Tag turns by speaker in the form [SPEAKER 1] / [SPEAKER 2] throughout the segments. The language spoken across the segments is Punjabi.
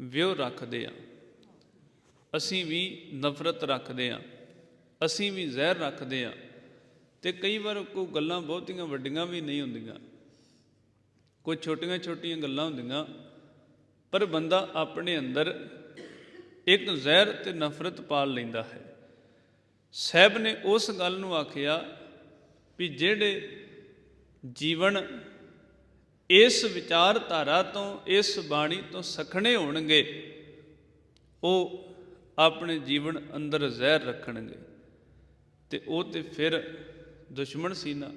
[SPEAKER 1] ਵਿਉ ਰੱਖਦੇ ਆ। ਅਸੀਂ ਵੀ ਨਫ਼ਰਤ ਰੱਖਦੇ ਆ। ਅਸੀਂ ਵੀ ਜ਼ਹਿਰ ਰੱਖਦੇ ਆ। ਤੇ ਕਈ ਵਾਰ ਕੋਈ ਗੱਲਾਂ ਬਹੁਤੀਆਂ ਵੱਡੀਆਂ ਵੀ ਨਹੀਂ ਹੁੰਦੀਆਂ। ਕੋਈ ਛੋਟੀਆਂ ਛੋਟੀਆਂ ਗੱਲਾਂ ਹੁੰਦੀਆਂ, ਪਰ ਬੰਦਾ ਆਪਣੇ ਅੰਦਰ ਇੱਕ ਜ਼ਹਿਰ ਤੇ ਨਫ਼ਰਤ ਪਾਲ ਲੈਂਦਾ ਹੈ। ਸਹਿਬ ਨੇ ਉਸ ਗੱਲ ਨੂੰ ਆਖਿਆ ਵੀ ਜਿਹੜੇ ਜੀਵਨ ਇਸ ਵਿਚਾਰਧਾਰਾ ਤੋਂ, ਇਸ ਬਾਣੀ ਤੋਂ ਸਖਣੇ ਹੋਣਗੇ, ਉਹ ਆਪਣੇ ਜੀਵਨ ਅੰਦਰ ਜ਼ਹਿਰ ਰੱਖਣਗੇ। ਤੇ ਉਹ ਤੇ ਫਿਰ ਦੁਸ਼ਮਣ ਸੀ ਨਾ,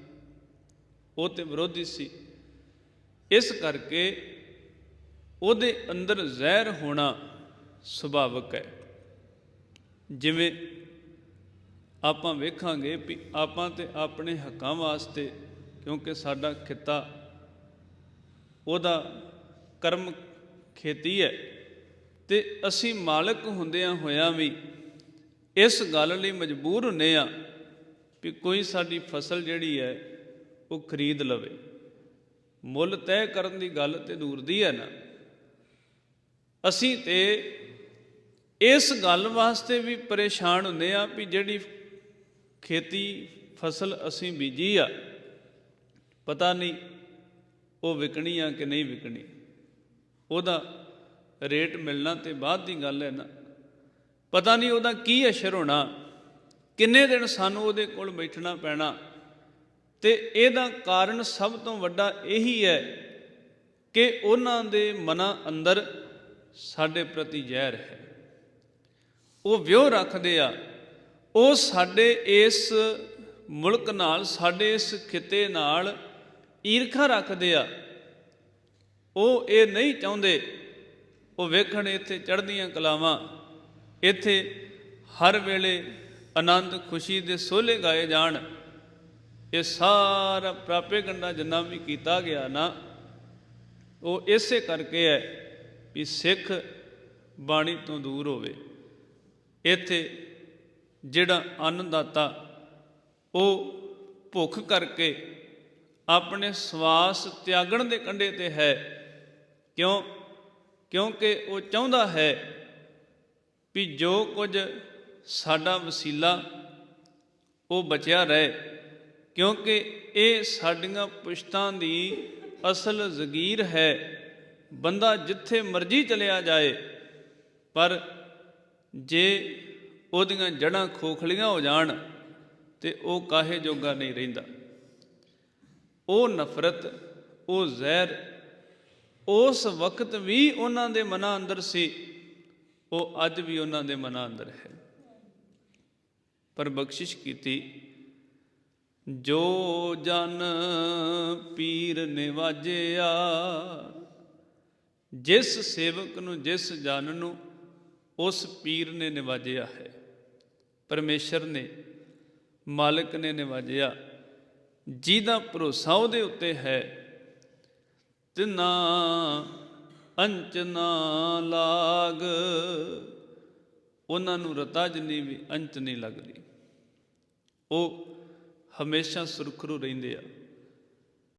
[SPEAKER 1] ਉਹ ਤੇ ਵਿਰੋਧੀ ਸੀ। ਇਸ ਕਰਕੇ ਉਹਦੇ ਅੰਦਰ ਜ਼ਹਿਰ ਹੋਣਾ ਸੁਭਾਵਕ ਹੈ। ਜਿਵੇਂ ਆਪਾਂ ਵੇਖਾਂਗੇ ਵੀ ਆਪਾਂ ਤੇ ਆਪਣੇ ਹੱਕਾਂ ਵਾਸਤੇ, ਕਿਉਂਕਿ ਸਾਡਾ ਖਿੱਤਾ ਉਹਦਾ ਕਰਮ ਖੇਤੀ ਹੈ। ਤੇ ਅਸੀਂ ਮਾਲਕ ਹੁੰਦਿਆਂ ਹੋਇਆਂ ਵੀ ਇਸ ਗੱਲ ਲਈ ਮਜਬੂਰ ਹੁੰਨੇ ਆ ਵੀ ਕੋਈ ਸਾਡੀ ਫਸਲ ਜਿਹੜੀ ਹੈ, ਉਹ ਖਰੀਦ ਲਵੇ। ਮੁੱਲ ਤੈਅ ਕਰਨ ਦੀ ਗੱਲ ਤੇ ਦੂਰ ਦੀ ਹੈ ਨਾ। ਅਸੀਂ ਤੇ ਇਸ ਗੱਲ ਵਾਸਤੇ ਵੀ ਪਰੇਸ਼ਾਨ ਹੁੰਦੇ ਆ ਵੀ ਜਿਹੜੀ ਖੇਤੀ ਫਸਲ ਅਸੀਂ ਬੀਜੀ ਆ, ਪਤਾ ਨਹੀਂ ਉਹ ਵਿਕਣੀ ਆ ਕਿ ਨਹੀਂ ਵਿਕਣੀ? ਉਹਦਾ ਰੇਟ ਮਿਲਣਾ ਤੇ ਬਾਅਦ ਦੀ ਗੱਲ ਹੈ ਨਾ। ਪਤਾ ਨਹੀਂ ਉਹਦਾ ਕੀ ਅਸਰ ਹੋਣਾ, ਕਿੰਨੇ ਦਿਨ ਸਾਨੂੰ ਉਹਦੇ ਕੋਲ ਬੈਠਣਾ ਪੈਣਾ। ਤੇ ਇਹਦਾ ਕਾਰਨ ਸਭ ਤੋਂ ਵੱਡਾ ਇਹੀ ਹੈ ਕਿ ਉਹਨਾਂ ਦੇ ਮਨਾਂ ਅੰਦਰ ਸਾਡੇ ਪ੍ਰਤੀ ਜ਼ਹਿਰ ਹੈ। ਉਹ ਵਿਉ ਰੱਖਦੇ ਆ। ਉਹ ਸਾਡੇ ਇਸ ਮੁਲਕ ਨਾਲ, ਸਾਡੇ ਇਸ ਖਿੱਤੇ ਨਾਲ ਈਰਖਾ ਰੱਖਦੇ ਆ। ਉਹ ਇਹ ਨਹੀਂ ਚਾਹੁੰਦੇ। ਉਹ ਵੇਖਣ ਇੱਥੇ ਚੜ੍ਹਦੀਆਂ ਕਲਾਵਾਂ। ਇੱਥੇ ਹਰ ਵੇਲੇ ਆਨੰਦ, ਖੁਸ਼ੀ ਦੇ ਸੋਲੇ ਗਾਏ ਜਾਣ। ਇਹ ਸਾਰਾ ਪ੍ਰਾਪੇਗੰਡਾ ਜਿੰਨਾ ਵੀ ਕੀਤਾ ਗਿਆ ਨਾ, ਉਹ ਇਸੇ ਕਰਕੇ ਹੈ ਵੀ ਸਿੱਖ ਬਾਣੀ ਤੋਂ ਦੂਰ ਹੋਵੇ। ਇੱਥੇ ਜਿਹੜਾ ਅੰਨਦਾਤਾ, ਉਹ ਭੁੱਖ ਕਰਕੇ ਆਪਣੇ ਸਵਾਸ ਤਿਆਗਣ ਦੇ ਕੰਢੇ ਤੇ ਹੈ। ਕਿਉਂ? ਕਿਉਂਕਿ ਉਹ ਚਾਹੁੰਦਾ ਹੈ ਵੀ ਜੋ ਕੁਝ ਸਾਡਾ ਵਸੀਲਾ, ਉਹ ਬਚਿਆ ਰਹੇ। ਕਿਉਂਕਿ ਇਹ ਸਾਡੀਆਂ ਪੁਸ਼ਤਾਂ ਦੀ ਅਸਲ ਜ਼ਗੀਰ ਹੈ। ਬੰਦਾ ਜਿੱਥੇ ਮਰਜ਼ੀ ਚਲਿਆ ਜਾਏ, ਪਰ ਜੇ ਉਹਦੀਆਂ ਜੜਾਂ ਖੋਖਲੀਆਂ ਹੋ ਜਾਣ, ਤੇ ਉਹ ਕਾਹੇ ਜੋਗਾ ਨਹੀਂ ਰਹਿੰਦਾ। ਉਹ ਨਫ਼ਰਤ, ਉਹ ਜ਼ਹਿਰ, ਉਸ ਵਕਤ ਵੀ ਉਹਨਾਂ ਦੇ ਮਨਾਂ ਅੰਦਰ ਸੀ, ਉਹ ਅੱਜ ਵੀ ਉਹਨਾਂ ਦੇ ਮਨਾਂ ਅੰਦਰ ਹੈ। ਪਰ ਬਖਸ਼ਿਸ਼ ਕੀਤੀ, ਜੋ ਜਨ ਪੀਰ ਨਿਵਾਜਿਆ, ਜਿਸ ਸੇਵਕ ਨੂੰ, ਜਿਸ ਜਨ ਨੂੰ ਉਸ ਪੀਰ ਨੇ ਨਿਵਾਜਿਆ ਹੈ, ਪਰਮੇਸ਼ਰ ਨੇ, ਮਾਲਕ ਨੇ ਨਿਵਾਜਿਆ। ਜਿਹਦਾ ਭਰੋਸਾ ਉਹਦੇ ਉੱਤੇ ਹੈ। ਤਿਨਾ ਅੰਚ ਨਾ ਲਾਗ। ਉਹਨਾਂ ਨੂੰ ਰਤਾ ਜਿੰਨੀ ਵੀ ਅੰਚ ਨਹੀਂ ਲੱਗਦੀ। ਉਹ ਹਮੇਸ਼ਾ ਸੁਰਖਰੂ ਰਹਿੰਦੇ ਆ।